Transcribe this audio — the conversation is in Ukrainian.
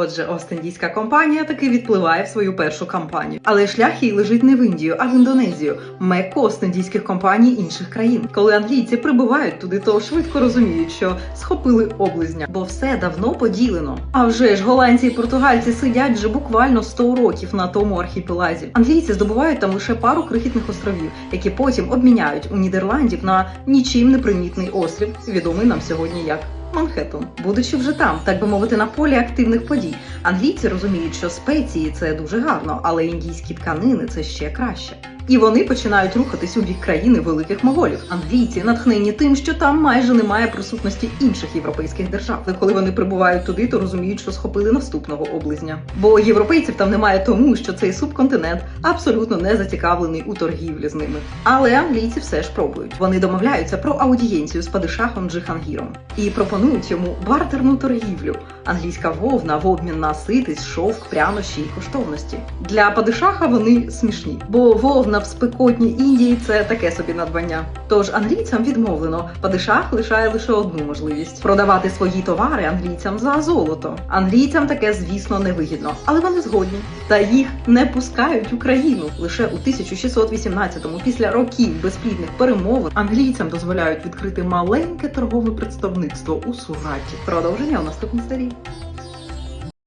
Отже, Ост-Індійська компанія таки відпливає в свою першу кампанію. Але шлях їй лежить не в Індію, а в Індонезію, мекку Ост-Індійських компаній інших країн. Коли англійці прибувають туди, то швидко розуміють, що схопили облизня, бо все давно поділено. А вже ж голландці і португальці сидять вже буквально 100 років на тому архіпелазі. Англійці здобувають там лише пару крихітних островів, які потім обміняють у Нідерландів на нічим не примітний острів, відомий нам сьогодні як. Манхеттен. Будучи вже там, так би мовити, на полі активних подій, англійці розуміють, що спеції це дуже гарно, але індійські тканини це ще краще. І вони починають рухатись у бік країни великих моголів. Англійці натхнені тим, що там майже немає присутності інших європейських держав. І коли вони прибувають туди, то розуміють, що схопили наступного облизня. Бо європейців там немає тому, що цей субконтинент абсолютно не зацікавлений у торгівлі з ними. Але англійці все ж пробують. Вони домовляються про аудієнцію з падишахом Джихангіром і пропонують йому бартерну торгівлю. Англійська вовна в обмін на ситись, шовк, прянощі і коштовності. Для падишаха вони смішні, бо вовна в спекотній Індії це таке собі надбання. Тож англійцям відмовлено. Падишах лишає лише одну можливість продавати свої товари англійцям за золото. Англійцям таке, звісно, невигідно, але вони згодні. Та їх не пускають у країну. Лише у 1618-му, після років безплідних перемовин, англійцям дозволяють відкрити маленьке торгове представництво у Сураті. Продовження у наступній серії.